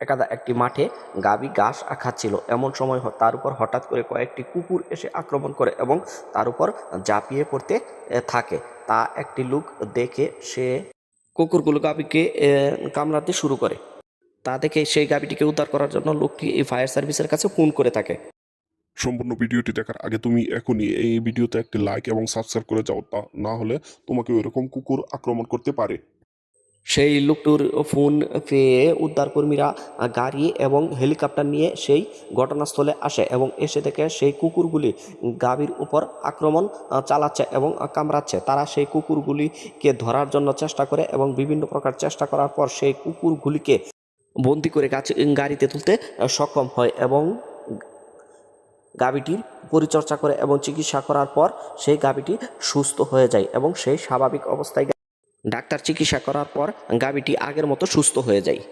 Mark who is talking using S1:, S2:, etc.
S1: একাদা একটি মাঠে গাবি ঘাস খাচ্ছিল এমন সময় তার উপর হঠাৎ করে কয়েকটি কুকুর এসে আক্রমণ করে এবং তার উপর ঝাঁপিয়ে পড়তে থাকে। তা একটি লোক দেখে সে কুকুরগুলো গাবিকে কামড়াতে শুরু করে। তা দেখে সেই গাবিটিকে উদ্ধার করার জন্য লোকটি এই ফায়ার সার্ভিসের কাছে ফোন করে থাকে।
S2: সম্পূর্ণ ভিডিওটি দেখার আগে তুমি এখনই এই ভিডিওতে একটি লাইক এবং সাবস্ক্রাইব করে যাও। তা না হলে তোমাকে ওইরকম কুকুর আক্রমণ করতে পারে।
S1: সেই লোকটির ফোন পেয়ে উদ্ধারকর্মীরা গাড়ি এবং হেলিকপ্টার নিয়ে সেই ঘটনাস্থলে আসে এবং এসে দেখে সেই কুকুরগুলি গাভীর উপর আক্রমণ চালাচ্ছে এবং কামড়াচ্ছে। তারা সেই কুকুরগুলিকে ধরার জন্য চেষ্টা করে এবং বিভিন্ন প্রকার চেষ্টা করার পর সেই কুকুরগুলিকে বন্দি করে গাছ, গাড়িতে তুলতে সক্ষম হয় এবং গাভীটির পরিচর্যা করে এবং চিকিৎসা করার পর সেই গাভীটি সুস্থ হয়ে যায় এবং সেই স্বাভাবিক অবস্থায় ডাক্তার চিকিৎসা করার পর গাভীটি আগের মতো সুস্থ হয়ে যায়।